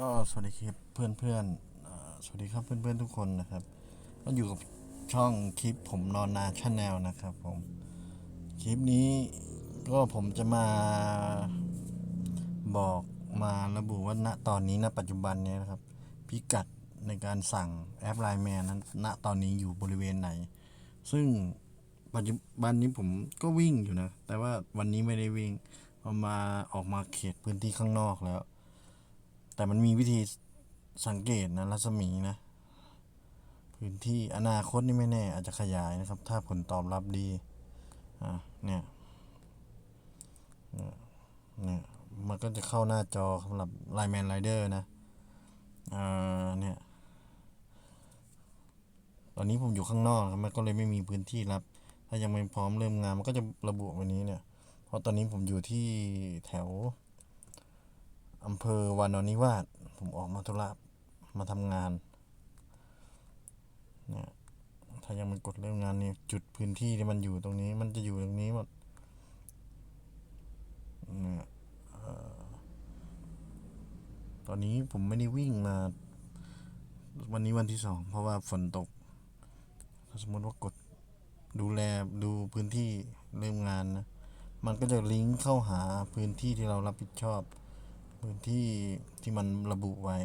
ก็สวัสดีครับเพื่อนเพื่อนๆสวัสดีครับเพื่อนเพื่อนๆทุกคนนะครับก็อยู่กับช่องคลิปผมนอนนาชาแนลนะครับผมคลิปนี้ก็ผมจะมาบอกมาระบุว่าณตอนนี้ณปัจจุบันเนี้นะครับ พิกัดในการสั่งแอปไลน์แมนนั้นณตอนนี้อยู่บริเวณไหน ซึ่งปัจจุบันนี้ผมก็วิ่งอยู่นะ แต่ว่าวันนี้ไม่ได้วิ่งเพอมาออกมาเขตพื้นที่ข้างนอกแล้ว แต่มันมีวิธีสังเกตนะรัศมีนะ พื้นที่อนาคตนี่ไม่แน่ อาจจะขยายนะครับ ถ้าผลตอบรับดี อะเนี่ยเนี่ย มันก็จะเข้าหน้าจอสำหรับไลแมนไรเดอร์นะเอ่อเนี่ย ตอนนี้ผมอยู่ข้างนอกครับมันก็เลยไม่มีพื้นที่รับ ถ้ายังไม่พร้อมเริ่มงานมันก็จะระบุวันนี้เนี่ย เพราะตอนนี้ผมอยู่ที่แถว อำเภอวานอนนิวาสผมออกมาธุระมาทำงานเนี่ยถ้ายังไม่กดเริ่มงานเนี่ยจุดพื้นที่ที่มันอยู่ตรงนี้ มันจะอยู่ตรงนี้หมดเนี่ยตอนนี้ผมไม่ได้วิ่งมา วันนี้วันที่สองเพราะว่าฝนตก ถ้าสมมติว่ากดดูแลดูพื้นที่เริ่มงานนะ มันก็จะลิงก์เข้าหาพื้นที่ที่เรารับผิดชอบ พื้นที่ที่มันระบุไว้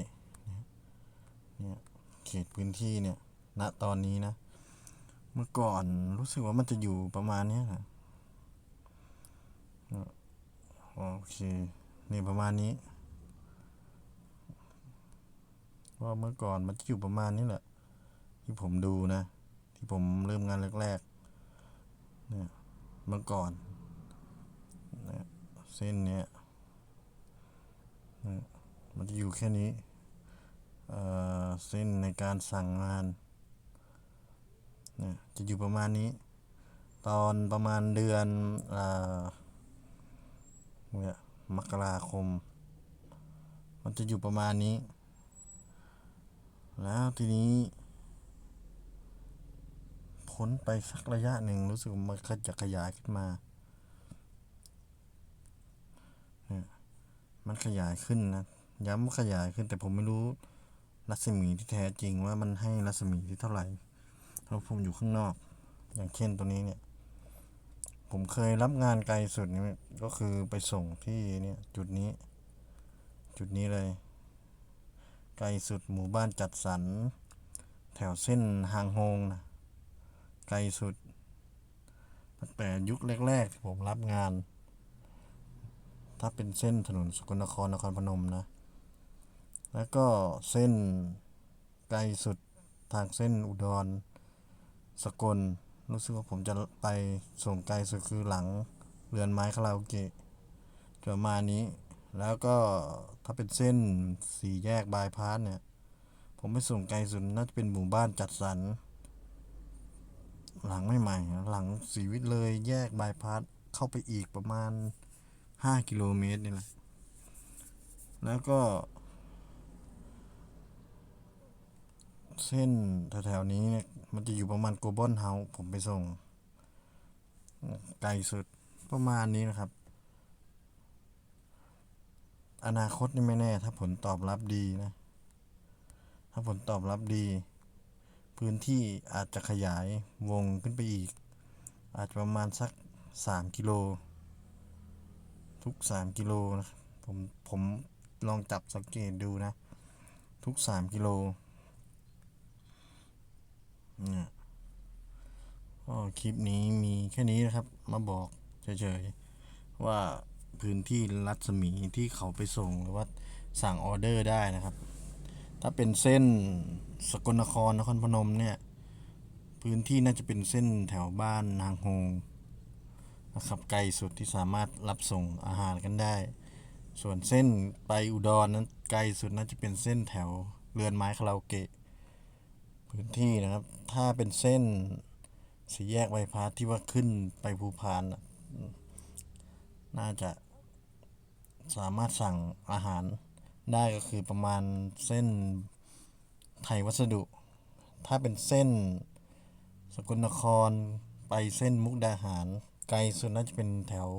เนี่ยเขตพื้นที่เนี่ยณตอนนี้นะ เมื่อก่อนรู้สึกว่ามันจะอยู่ประมาณเนี้ยนะโอเคนี่ประมาณนี้ว่าเมื่อก่อนมันจะอยู่ประมาณนี้แหละ ที่ผมดูนะ ที่ผมเริ่มงานแรกๆเนี่ยเมื่อก่อนเนี่ยเส้นเนี้ย มันจะอยู่แค่นี้เอ่อเส้นในการสั่งงานนี่ยจะอยู่ประมาณนี้ ตอนประมาณเดือนเอ่อเนี่ยมกราคม มันจะอยู่ประมาณนี้ แล้วทีนี้พ้นไปสักระยะหนึ่งรู้สึกมันก็จะขยายขึ้นมา มันขยายขึ้นนะ ย้ำว่าขยายขึ้น แต่ผมไม่รู้รัศมีที่แท้จริงว่ามันให้รัศมีที่เท่าไหร่เพราะผมอยู่ข้างนอก อย่างเช่นตัวนี้เนี่ย ผมเคยรับงานไกลสุดนี่ก็คือไปส่งที่เนี่ยจุดนี้ จุดนี้เลย ไกลสุดหมู่บ้านจัดสรรแถวเส้นหางโฮงนะไกลสุดตั้งแต่ยุคแรกๆที่ผมรับงาน ถ้าเป็นเส้นถนนสกลนครนครพนมนะ แล้วก็เส้นไกลสุดทางเส้นอุดร สกล รู้สึกว่าผมจะไปส่งไกลสุดคือหลังเรือนไม้คาราโอเกะจะประมาณนี้ แล้วก็ถ้าเป็นเส้นสี่แยกบายพาสเนี่ย ผมไปส่งไกลสุดน่าจะเป็นหมู่บ้านจัดสรร หลังไม่ใหม่ๆหลังสีวิทย์เลยแยกบายพาสเข้าไปอีกประมาณ ห้ากิโลเมตรนี่แหละ แล้วก็ เส้นแถวๆนี้เนี่ยมันจะอยู่ประมาณโกลบอลเฮาผมไปส่ง ไกลสุดประมาณนี้นะครับ อนาคตนี่ไม่แน่ ถ้าผลตอบรับดีนะ ถ้าผลตอบรับดี พื้นที่อาจจะขยายวงขึ้นไปอีก อาจจะประมาณสักสามกิโล ทุกสามกิโลนะผมผมลองจับสังเกตดูนะ ทุกสามกิโลเนี่ยก็คลิปนี้มีแค่นี้นะครับ มาบอกเฉยๆ ว่าพื้นที่รัศมีที่เขาไปส่งหรือว่าสั่งออเดอร์ได้นะครับ ถ้าเป็นเส้นสกลนครนครพนมเนี่ย พื้นที่น่าจะเป็นเส้นแถวบ้านนางโฮง นะครับไกลสุดที่สามารถรับส่งอาหารกันได้ ส่วนเส้นไปอุดรนั้นไกลสุดน่าจะเป็นเส้นแถวเรือนไม้คาราโอเกะพื้นที่นะครับ ถ้าเป็นเส้นสีแยกไวพาสที่ว่าขึ้นไปภูพานน่าจะสามารถสั่งอาหารได้ก็คือประมาณเส้นไทยวัสดุ ถ้าเป็นเส้นสกลนครไปเส้นมุกดาหาร ไกลสุดน่าจะเป็นแถว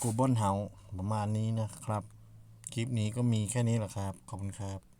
กูบอนเฮาประมาณนี้นะครับ คลิปนี้ก็มีแค่นี้แหละครับ ขอบคุณครับ